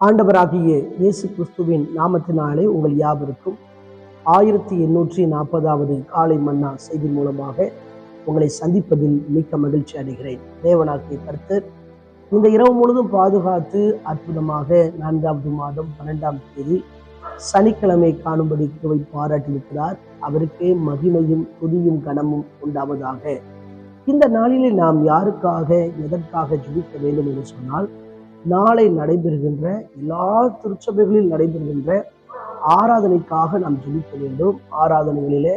ஆண்டவராகிய இயேசு கிறிஸ்துவின் நாமத்தினாலே உங்கள் யாவருக்கும் ஆயிரத்தி எண்ணூற்றி நாற்பதாவது காலை மன்னா செய்தி மூலமாக உங்களை சந்திப்பதில் மிக்க மகிழ்ச்சி அடைகிறேன். தேவனாக்கிய கர்த்தர் இந்த இரவு முழுதும் பாதுகாத்து அற்புதமாக நான்காவது மாதம் பன்னெண்டாம் தேதி சனிக்கிழமை காணும்படி கிருவை பாராட்டியிருக்கிறார். அவருக்கே மகிமையும் துதியும் கனமும் உண்டாவதாக. இந்த நாளிலே நாம் யாருக்காக எதற்காக ஜெயிக்க வேண்டும் என்று சொன்னால் நாளை நடைபெறுகின்ற எல்லா திருச்சபைகளில் நடைபெறுகின்ற ஆராதனைக்காக நாம் ஜெபிக்க வேண்டும். ஆராதனைகளிலே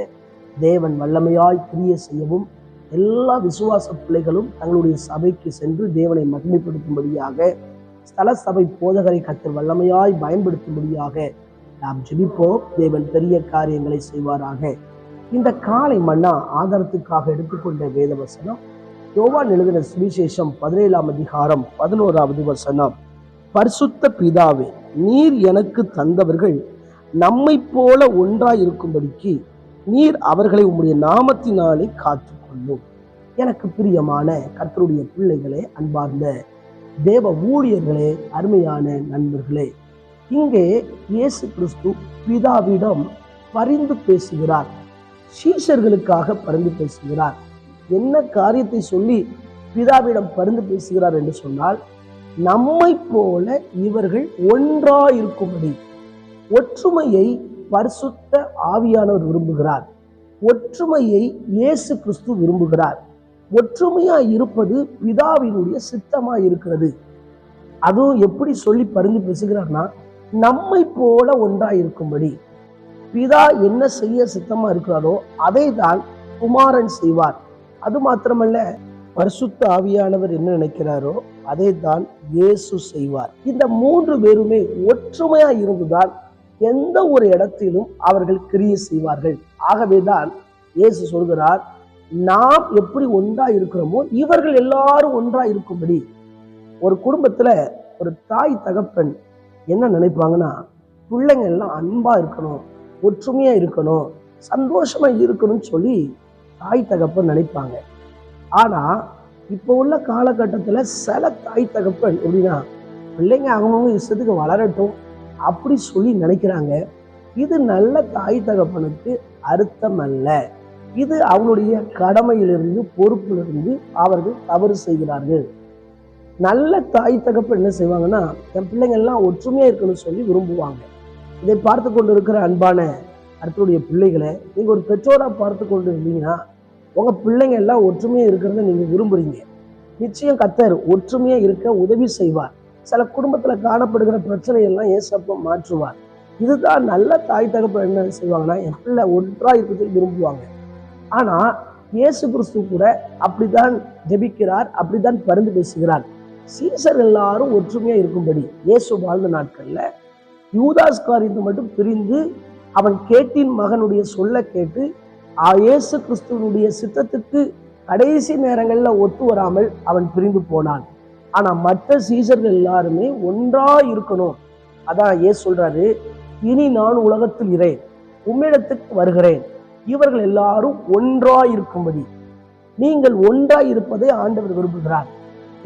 தேவன் வல்லமையாய் கிரிய செய்யவும் எல்லா விசுவாச பிள்ளைகளும் தங்களுடைய சபைக்கு சென்று தேவனை மகிமைப்படுத்தும்படியாக ஸ்தல சபை போதகரை கத்தர் வல்லமையாய் பயன்படுத்தும்படியாக நாம் ஜெபிப்போம். தேவன் பெரிய காரியங்களை செய்வாராக. இந்த காலை மன்னா ஆதாரத்துக்காக எடுத்துக்கொண்ட வேதவசனம் யோவான் எழுதின சுவிசேஷம் பதினேழாம் அதிகாரம் பதினோராவது வசனம். பரிசுத்த பிதாவே நீர் எனக்கு தந்தவர்கள் நம்மைப் போல ஒன்றாயிருக்கும்படிக்கு நீர் அவர்களை உம்முடைய நாமத்தினாலே காத்துக்கொள்ளும். எனக்கு பிரியமான கர்த்தருடைய பிள்ளைகளே அன்பார்ந்த தேவ ஊழியர்களே அருமையான நண்பர்களே இங்கே இயேசு கிறிஸ்து பிதாவிடம் பரிந்து பேசுகிறார். சீஷர்களுக்காக பரிந்து பேசுகிறார். என்ன காரியத்தை சொல்லி பிதாவிடம் பருந்து பேசுகிறார் என்று சொன்னால் நம்மை போல இவர்கள் ஒன்றாயிருக்கும்படி ஒற்றுமையை பரிசுத்த ஆவியானவர் விரும்புகிறார். ஒற்றுமையை இயேசு கிறிஸ்து விரும்புகிறார். ஒற்றுமையா இருப்பது பிதாவினுடைய சித்தமா இருக்கிறது. அதுவும் எப்படி சொல்லி பரிந்து பேசுகிறார்னா நம்மை போல ஒன்றா இருக்கும்படி பிதா என்ன செய்ய சித்தமா இருக்கிறாரோ அதை தான் குமாரன் செய்வார். அது மாத்திரமல்ல பரிசுத்த ஆவியானவர் என்ன நினைக்கிறாரோ அதை தான் இயேசு செய்வார். இந்த மூன்று பேருமே ஒற்றுமையா இருந்துதான் எந்த ஒரு இடத்திலும் அவர்கள் கிரியை செய்வார்கள். ஆகவேதான் இயேசு சொல்கிறார் நாம் எப்படி ஒன்றா இருக்கிறோமோ இவர்கள் எல்லாரும் ஒன்றா இருக்கும்படி. ஒரு குடும்பத்துல ஒரு தாய் தகப்பன் என்ன நினைப்பாங்கன்னா பிள்ளைங்க எல்லாம் அன்பா இருக்கணும் ஒற்றுமையா இருக்கணும் சந்தோஷமா இருக்கணும்னு சொல்லி தாய் தகப்பன் நினைப்பாங்க. ஆனா இப்போ உள்ள காலகட்டத்துல சில தாய் தகப்பன் எப்படின்னா பிள்ளைங்க அவங்கவுங்க இஷ்டத்துக்கு வளரட்டும் அப்படி சொல்லி நினைக்கிறாங்க. இது நல்ல தாய் தகப்பனுக்கு அர்த்தம் அல்ல. இது அவங்களுடைய கடமையிலிருந்து பொறுப்பிலிருந்து அவர்கள் தவறு செய்கிறார்கள். நல்ல தாய் தகப்பன் என்ன செய்வாங்கன்னா என் பிள்ளைங்க எல்லாம் ஒற்றுமையா இருக்கணும்னு சொல்லி விரும்புவாங்க. இதை பார்த்து கொண்டு இருக்கிற அன்பான அடுத்தருடைய பிள்ளைகளை நீங்க ஒரு பெற்றோரா பார்த்து கொண்டு இருந்தீங்கன்னா உங்க பிள்ளைங்க எல்லாம் ஒற்றுமையா இருக்கிறத நீங்க விரும்புறீங்க. நிச்சயம் கத்தர் ஒற்றுமையா இருக்க உதவி செய்வார். சில குடும்பத்துல காணப்படுகிற பிரச்சனை எல்லாம் ஏசப்ப மாற்றுவார். இதுதான் நல்ல தாய் தகப்பன் என்ன செய்வாங்கன்னா என் பிள்ளை ஒன்றா இருக்கிறது விரும்புவாங்க. ஆனா இயேசு கிறிஸ்து கூட அப்படிதான் ஜெபிக்கிறார் அப்படித்தான் பரிந்து பேசுகிறார். சீசர் எல்லாரும் ஒற்றுமையா இருக்கும்படி இயேசு வாழ்ந்த நாட்கள்ல யூதாஸ் காரியத்தை மட்டும் பிரிந்து அவன் கேட்டின் மகனுடைய சொல்ல கேட்டு ஆ இயேசு கிறிஸ்துவனுடைய சித்தத்துக்கு கடைசி நேரங்கள்ல ஒத்து வராமல் அவன் பிரிந்து போனான். ஆனா மற்ற சீசர்கள் எல்லாருமே ஒன்றா இருக்கணும். அதான் ஏ சொல்றாரு இனி நான் உலகத்தில் இறேன் உம்மிடத்துக்கு வருகிறேன். இவர்கள் எல்லாரும் ஒன்றாய் இருக்கும்படி. நீங்கள் ஒன்றா இருப்பதை ஆண்டவர் விரும்புகிறார்.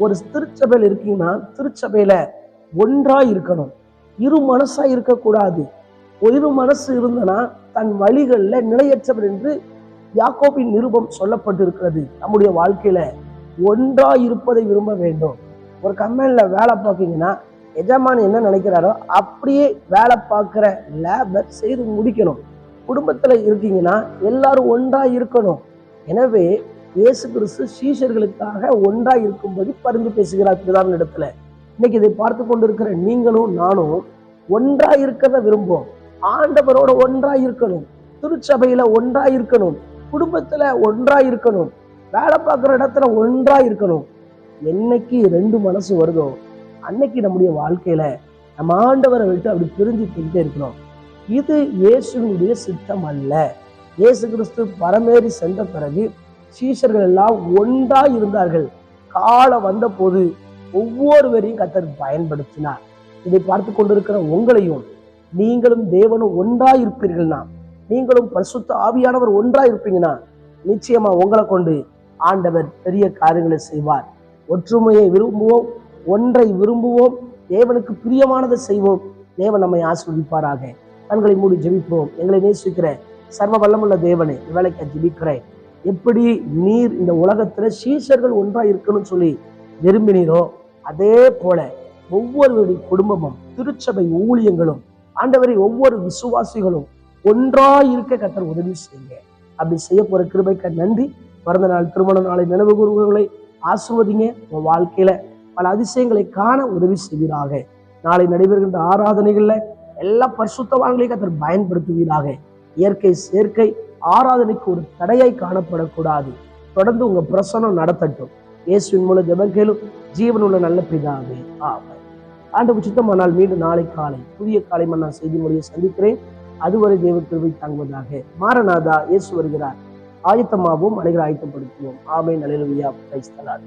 ஒரு திருச்சபையில் இருக்கீங்கன்னா திருச்சபையில ஒன்றாய் இருக்கணும். இரு மனசா இருக்கக்கூடாது. ஒரு மனசு இருந்தனா தன் வழிகளில் நிலையற்றவர் என்று யாக்கோபின் நிருபம் சொல்லப்பட்டிருக்கிறது. நம்முடைய வாழ்க்கையில ஒன்றா இருப்பதை விரும்ப வேண்டும். ஒரு கம்பெனியில் வேலை பார்க்கீங்கன்னா எஜமான் என்ன நினைக்கிறாரோ அப்படியே வேலை பார்க்குற லேபர் செய்து முடிக்கணும். குடும்பத்தில் இருக்கீங்கன்னா எல்லாரும் ஒன்றா இருக்கணும். எனவே இயேசு கிறிஸ்து சீஷர்களுக்காக ஒன்றா இருக்கும்படி பரிந்து பேசுகிறார் பிதாவின் இடத்துல இன்னைக்கு இதை பார்த்து கொண்டிருக்கிற நீங்களும் நானும் ஒன்றா இருக்கிறத விரும்புவோம். ஆண்டவரோட ஒன்றா இருக்கணும் திருச்சபையில ஒன்றா இருக்கணும் குடும்பத்துல ஒன்றா இருக்கணும் வேலை பார்க்குற இடத்துல ஒன்றா இருக்கணும் என்னைக்கு ரெண்டு மனசு வருதோ அன்னைக்கு நம்முடைய வாழ்க்கையில நம்ம ஆண்டவரை விட்டு அப்படி பிரிஞ்சு போயிட்டே இருக்கிறோம். இது இயேசுவினுடைய சித்தம் அல்ல. இயேசு கிறிஸ்து பரமேறி சென்ற பிறகு சீஷர்கள் எல்லாம் ஒன்றா இருந்தார்கள் காலம் வந்த போது ஒவ்வொருவரையும் கத்தர் பயன்படுத்தினார். இதை பார்த்து கொண்டிருக்கிற உங்களையும் நீங்களும் தேவனும் ஒன்றா இருப்பீர்கள்னா நீங்களும் பரிசுத்த ஆவியானவர் ஒன்றா இருப்பீங்கன்னா நிச்சயமா உங்களை கொண்டு ஆண்டவர் பெரிய காரியங்களை செய்வார். ஒற்றுமையை விரும்புவோம் ஒன்றை விரும்புவோம் தேவனுக்கு பிரியமானதை செய்வோம். தேவன் நம்மை ஆஸ்வதிப்பாராக கண்களை மூடி ஜெபிப்போம். எங்களை நேசிக்கிற சர்வ வல்லமுள்ள தேவனை வேலைக்கு ஜெபிக்கிறேன். எப்படி நீர் இந்த உலகத்துல சீசர்கள் ஒன்றா இருக்கணும்னு சொல்லி விரும்பினீரோ அதே போல ஒவ்வொருவருடைய குடும்பமும் திருச்சபை ஊழியங்களும் ஆண்டவரை ஒவ்வொரு விசுவாசிகளும் ஒன்றா இருக்க கத்தர் உதவி செய்யுங்க. அப்படி செய்ய போற கிருபைக்க நன்றி. பிறந்த நாள் திருமண நாளை நினைவு கூறுவர்களை. ஆசிர்வதிங்க. உங்க வாழ்க்கையில பல அதிசயங்களை காண உதவி செய்வீராக. நாளை நடைபெறுகின்ற ஆராதனைகள்ல எல்லா பரிசுத்தவான்களையும் கத்தர் பயன்படுத்துவீராக. இயற்கை சேர்க்கை ஆராதனைக்கு ஒரு தடையாய் காணப்படக்கூடாது. தொடர்ந்து உங்க பிரசனம் நடத்தட்டும். இயேசுவின் மூலம் ஜெபம் கேளும் ஜீவனுள்ள நல்ல பிதாவே. ஆமென். ஆண்டு சுத்தமானால் மீண்டும் நாளை காலை புதிய காலை மன்னா செய்தி மொழியை சந்திக்கிறேன். அதுவரை தேவ கிருபை தாங்குவதாக. மாரநாதா இயேசு வருகிறார். ஆயத்தமாகவும் அனைவரை ஆயத்தப்படுத்துவோம். ஆமை நலையிலுயா கிரைஸ்தலார்